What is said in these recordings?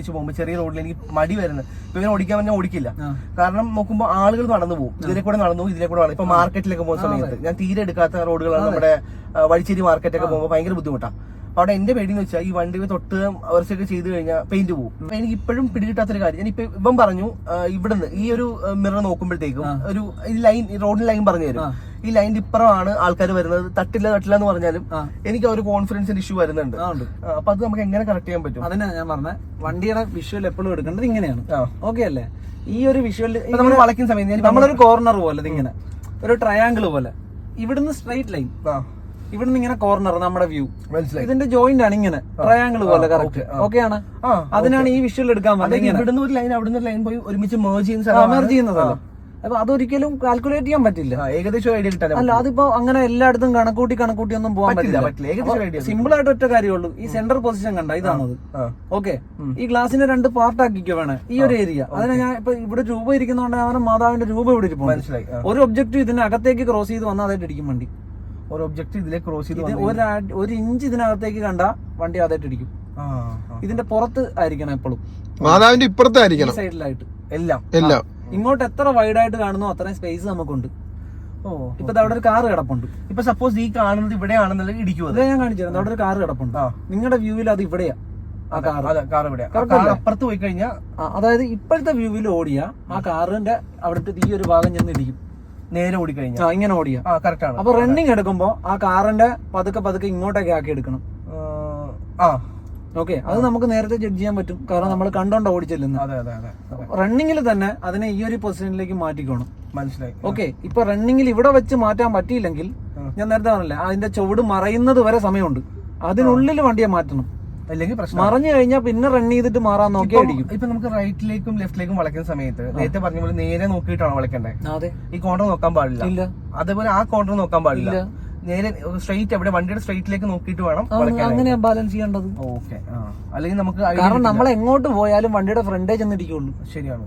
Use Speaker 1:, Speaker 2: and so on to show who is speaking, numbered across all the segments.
Speaker 1: തിരിച്ചു പോകുമ്പോൾ ചെറിയ റോഡിൽ എനിക്ക് മടി വരുന്നത്. ഇപ്പൊ ഇവനെ ഓടിക്കാൻ പറഞ്ഞാൽ ഓടിക്കില്ല. കാരണം നോക്കുമ്പോൾ ആളുകൾ നടന്നു പോകും. ഇതിലെ കൂടെ നടന്നു പോകും ഇതിലെ കൂടെ നടന്നു. ഇപ്പൊ മാർക്കറ്റിലൊക്കെ പോകുന്ന സമയത്ത് ഞാൻ തീരെ എടുക്കാത്ത റോഡുകളാണ് നമ്മുടെ വഴിച്ചേരി മാർക്കറ്റൊക്കെ പോകുമ്പോൾ ഭയങ്കര ബുദ്ധിമുട്ടാണ് അവിടെ എന്റെ പേടി എന്ന് വെച്ചാൽ ഈ വണ്ടി തൊട്ട് അവർച്ചൊക്കെ ചെയ്തു കഴിഞ്ഞാൽ പെയിന്റ് പോകും എനിക്ക് ഇപ്പോഴും പിടികിട്ടാത്തൊരു കാര്യം. ഞാൻ ഇപ്പൊ ഇവൻ പറഞ്ഞു ഇവിടുന്ന് ഈ ഒരു മിറർ നോക്കുമ്പോഴത്തേക്കും ഒരു ലൈൻ റോഡിൽ ലൈൻ പറഞ്ഞു തരും. ഈ ലൈൻ ഇപ്പുറമാണ് ആൾക്കാർ വരുന്നത്. തട്ടില്ല തട്ടില്ല എന്ന് പറഞ്ഞാലും എനിക്ക് ഒരു കോൺഫിഡൻസിന്റെ ഇഷ്യൂ വരുന്നുണ്ട്. അപ്പൊ അത് നമുക്ക് എങ്ങനെ കറക്റ്റ് ചെയ്യാൻ പറ്റും?
Speaker 2: അതിനാ ഞാൻ പറഞ്ഞ. വണ്ടിയുടെ വിഷ്വൽ എപ്പോഴും എടുക്കേണ്ടത് ഇങ്ങനെയാണ്. ഓക്കെ അല്ലേ? ഈ ഒരു വിഷ്വൽ
Speaker 1: നമ്മൾ വളയ്ക്കുന്ന സമയത്ത്
Speaker 2: നമ്മളൊരു കോർണർ പോലെ ഇങ്ങനെ ഒരു ട്രയാങ്കിൾ പോലെ. ഇവിടുന്ന് സ്ട്രൈറ്റ് ലൈൻ ഇവിടുന്ന് ഇങ്ങനെ കോർണർ നമ്മുടെ വ്യൂ
Speaker 1: മനസ്സിലായി.
Speaker 2: ഇതിന്റെ ജോയിന്റ് ആണ് ഇങ്ങനെ. ട്രയാങ്കിൾ പോലെ കറക്റ്റ്. ഓക്കെ ആണ്? അതിനാണ് ഈ വിഷ്വൽ എടുക്കാൻ പറ്റുന്നത്
Speaker 1: ഇവിടുന്ന് ഒരു ലൈൻ അവിടുന്ന് ഒരു ലൈൻ പോയി ഒരുമിച്ച് മേർജ് ചെയ്യുന്ന മേർജ്
Speaker 2: മെർജ് ചെയ്യുന്നതല്ല അപ്പൊ അതൊരിക്കലും കാൽക്കുലേറ്റ് ചെയ്യാൻ പറ്റില്ല.
Speaker 1: ഏകദേശം ഐഡിയ കിട്ടാൻ
Speaker 2: അല്ല അതിപ്പോ അങ്ങനെ എല്ലായിടത്തും കണക്കൂട്ടി കണക്കൂട്ടി ഒന്നും പോകാൻ
Speaker 1: പറ്റില്ല
Speaker 2: സിമ്പിൾ ആയിട്ട് ഒറ്റ കാര്യമുള്ളൂ ഈ സെന്റർ പൊസിഷൻ കണ്ട ഇതാണത്. ഓക്കെ ഈ ഗ്ലാസിനെ രണ്ട് പാർട്ട് ആക്കിക്കോ വേണേ. ഈ ഒരു ഏരിയ അതിനെ ഞാൻ ഇപ്പൊ ഇവിടെ രൂപ ഇരിക്കുന്നതുകൊണ്ട് അവരുടെ മാതാവിന്റെ രൂപ ഇവിടെ ഇരിപ്പുണ്ട്.
Speaker 1: മനസ്സിലായി
Speaker 2: ഒരു ഒബ്ജക്റ്റീവ് ഇതിനകത്തേക്ക് ക്രോസ് ചെയ്ത് വന്നാൽ അതായിട്ട് ഇടിക്കും വണ്ടി.
Speaker 1: ഒരു ഒബ്ജക്ട് ഇതിലേക്ക് ക്രോസ് ചെയ്ത്
Speaker 2: ഒരു ഇഞ്ച് ഇതിനകത്തേക്ക് കണ്ട വണ്ടി അതായിട്ട് ഇടിക്കും. ഇതിന്റെ പുറത്ത് ആയിരിക്കണം എപ്പോഴും
Speaker 3: മാതാവിന്റെ ഇപ്പുറത്തായിരിക്കണം.
Speaker 2: സൈഡിലായിട്ട്
Speaker 1: എല്ലാം.
Speaker 3: എല്ലാം.
Speaker 2: ഇങ്ങോട്ട് എത്ര വൈഡ് ആയിട്ട് കാണുന്നു അത്രയും സ്പേസ് നമുക്കുണ്ട്.
Speaker 1: ഓ
Speaker 2: ഇപ്പൊ അവിടെ ഒരു കാർ കിടപ്പുണ്ട്.
Speaker 1: ഇപ്പൊ സപ്പോസ് ഈ കാണുന്നത് ഇവിടെയാണെന്നുണ്ടെങ്കിൽ ഇടിക്കും അത്?
Speaker 2: ഞാൻ കാണിച്ചു തരാം. അവിടെ ഒരു കാർ കിടപ്പുണ്ട്. നിങ്ങളുടെ വ്യൂവിൽ അത് ഇവിടെയാ. ആ കാർ
Speaker 1: അതെ കാർ
Speaker 2: ഇവിടെയാ?
Speaker 1: അപ്പുറത്ത് പോയി കഴിഞ്ഞാൽ
Speaker 2: അതായത് ഇപ്പോഴത്തെ വ്യൂവിൽ ഓടിയ ആ കാറിന്റെ അവിടുത്തെ ഈ ഒരു ഭാഗം ചെന്ന് ഇടിക്കും.
Speaker 1: നേരെ ഓടിക്കഴിഞ്ഞാൽ
Speaker 2: ആ ഇങ്ങനെ ഓടിയ.
Speaker 1: ആ കറക്റ്റ് ആണ്.
Speaker 2: അപ്പൊ റണ്ണിങ് എടുക്കുമ്പോ ആ കാറിന്റെ പതുക്കെ പതുക്കെ ഇങ്ങോട്ടൊക്കെ ആക്കി എടുക്കണം.
Speaker 1: ആ.
Speaker 2: ഓക്കെ അത് നമുക്ക് നേരത്തെ ജഡ്ജ് ചെയ്യാൻ പറ്റും. കാരണം നമ്മൾ കണ്ടോണ്ട്
Speaker 1: ഓടിച്ചെല്ലുന്നു.
Speaker 2: റണ്ണിങ്ങിൽ തന്നെ അതിനെ ഈ ഒരു പൊസിഷനിലേക്ക് മാറ്റിക്കോണം.
Speaker 1: മനസ്സിലായി.
Speaker 2: ഓക്കെ ഇപ്പൊ റണ്ണിങ്ങിൽ ഇവിടെ വെച്ച് മാറ്റാൻ പറ്റിയില്ലെങ്കിൽ ഞാൻ നേരത്തെ പറഞ്ഞില്ലേ അതിന്റെ ചുവട് മറയുന്നത് വരെ സമയമുണ്ട്. അതിനുള്ളിൽ വണ്ടിയെ മാറ്റണം.
Speaker 1: അല്ലെങ്കിൽ പ്രശ്നം
Speaker 2: മറഞ്ഞു കഴിഞ്ഞാൽ പിന്നെ റൺ ചെയ്തിട്ട് മാറാൻ
Speaker 1: നോക്കി
Speaker 2: അടിക്കും
Speaker 1: ഇപ്പൊ നമുക്ക് റൈറ്റിലേക്കും ലെഫ്റ്റിലേക്കും വളയ്ക്കുന്ന സമയത്ത് നേരത്തെ പറഞ്ഞ പോലെ നേരെ നോക്കിയിട്ടാണ്
Speaker 2: വളയ്ക്കേണ്ടത്
Speaker 1: ഈ കോണ്ടർ നോക്കാൻ പാടില്ല. അതേപോലെ ആ കോണ്ടർ നോക്കാൻ പാടില്ല. നേരെ സ്ട്രൈറ്റ് എവിടെ? വണ്ടിയുടെ സ്ട്രൈറ്റിലേക്ക് നോക്കിയിട്ട് വേണം
Speaker 2: അങ്ങനെ ബാലൻസ് ചെയ്യേണ്ടത്.
Speaker 1: ഓക്കെ അല്ലെങ്കിൽ നമുക്ക്
Speaker 2: കാരണം നമ്മൾ എങ്ങോട്ട് പോയാലും വണ്ടിയുടെ ഫ്രണ്ടേ ചെന്നിരിക്കുള്ളൂ.
Speaker 1: ശരിയാണ്.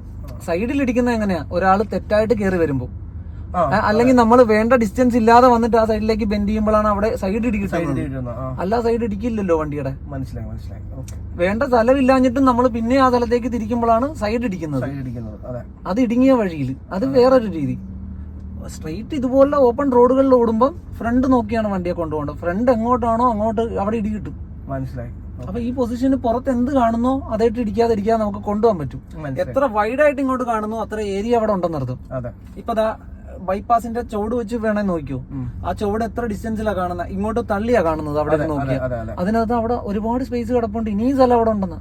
Speaker 2: സൈഡിൽ ഇടിക്കുന്ന എങ്ങനെയാ? ഒരാൾ തെറ്റായിട്ട് കയറി വരുമ്പോ.
Speaker 1: ആ
Speaker 2: ആ, അല്ലെങ്കിൽ നമ്മൾ വേണ്ട ഡിസ്റ്റൻസ് ഇല്ലാതെ വന്നിട്ട് ആ സൈഡിലേക്ക് ബെൻഡ് ചെയ്യുമ്പോഴാണ് അവിടെ സൈഡ് ഇടിക്കുന്നത് അല്ല സൈഡ് ഇടിക്കില്ലല്ലോ വണ്ടിയുടെ.
Speaker 1: മനസ്സിലായി മനസ്സിലായി.
Speaker 2: വേണ്ട സ്ഥലമില്ലാഞ്ഞിട്ടും നമ്മൾ പിന്നെ ആ സ്ഥലത്തേക്ക് തിരിക്കുമ്പോഴാണ് സൈഡ് ഇടിക്കുന്നത്
Speaker 1: അത്.
Speaker 2: ഇടുങ്ങിയ വഴിയിൽ. അത് വേറൊരു രീതി. സ്ട്രൈറ്റ് ഇതുപോലുള്ള ഓപ്പൺ റോഡുകളിൽ ഓടുമ്പോൾ ഫ്രണ്ട് നോക്കിയാണ് വണ്ടിയെ കൊണ്ടുപോകേണ്ടത്. ഫ്രണ്ട് എങ്ങോട്ടാണോ അങ്ങോട്ട് അവിടെ ഇടി കിട്ടും.
Speaker 1: മനസ്സിലായി?
Speaker 2: അപ്പൊ ഈ പൊസിഷന് പുറത്ത് എന്ത് കാണുന്നോ അതായിട്ട് ഇടിക്കാതെ ഇരിക്കാതെ നമുക്ക് കൊണ്ടുപോകാൻ പറ്റും. എത്ര വൈഡ് ആയിട്ട് ഇങ്ങോട്ട് കാണുന്നു അത്ര ഏരിയ അവിടെ ഉണ്ടെന്നർത്ഥം
Speaker 1: അതെ.
Speaker 2: ഇപ്പൊ ദാ ബൈപ്പാസിന്റെ ചുവട് വെച്ച് വേണേ നോക്കിയോ ആ ചുവട് എത്ര ഡിസ്റ്റൻസിലാണ് കാണുന്നത് ഇങ്ങോട്ട് തള്ളിയാ കാണുന്നത് അവിടെ
Speaker 1: നോക്കിയാൽ
Speaker 2: നോക്കിയാ.
Speaker 1: അതെ അതെ
Speaker 2: അതിനകത്ത് അവിടെ ഒരുപാട് സ്പേസ് കിടപ്പുണ്ട്. ഇനിയും സ്ഥലം അവിടെ ഉണ്ടെന്ന്.